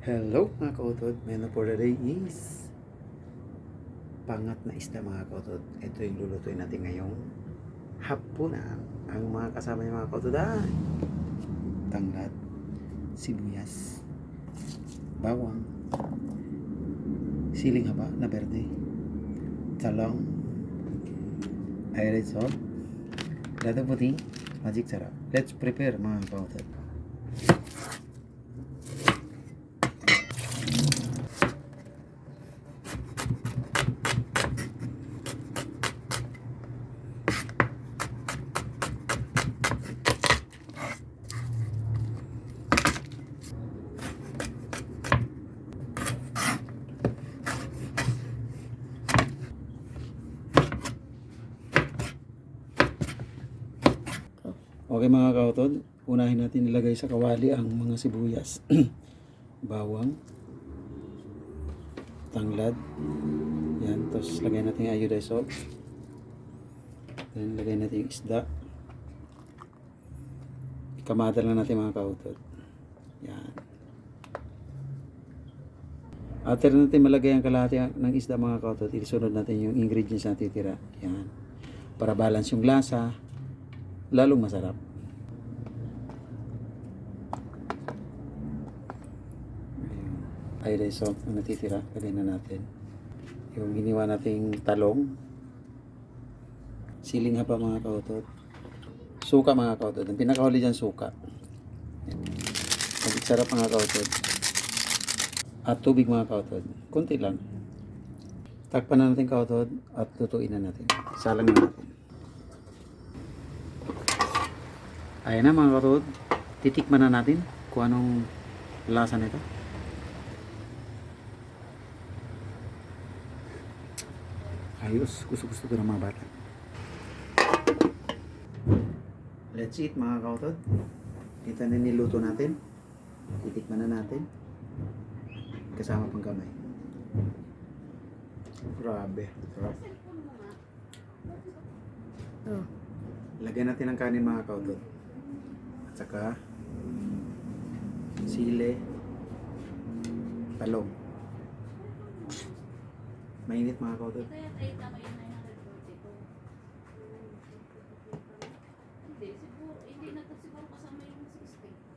Hello mga kautod, menu for the is pangat na isda mga kautod. Ito yung lulutuin natin ngayong hapunan. Ang mga kasama niya mga kautod ay tanglad, sibuyas, bawang, siling haba na berde, talong, iris salt, dado puti, magic sarap. Let's prepare mga kautod. Okay mga kautod, unahin natin ilagay sa kawali ang mga sibuyas. Bawang, tanglad, yan, tapos lagay natin yung iodized salt. Then lagay natin yung isda. Ikamada lang natin mga kautod. Yan. After natin malagay ang kalahati ng isda mga kautod, isunod natin yung ingredients na titira. Yan. Para balance yung lasa, lalong masarap. Iodized salt ang natitira, lagay na natin. Yung giniwa nating talong, siling haba mga kautot. Suka mga kautot. Ang pinakahuli dyan suka. Magig sarap mga kautot. At tubig mga kautot. Kunti lang. Takpan na natin kautot at lutuin na natin. Salang na natin. Ayan na mga karod. Titikman na natin kung anong lasa nito. Ayos. Gusto-gusto ko ng mga bata. Let's eat mga kautod. Ito na niluto natin. Titikman na natin. Kasama pang kamay. Grabe. Sarap. Oh. Lagyan natin ng kanin mga kautod. At saka sile, talong. Mainit mga kautod. Kaya tayo tama yun na yung reporte ko. Hindi, siguro, hindi na siguro kasama yung 60.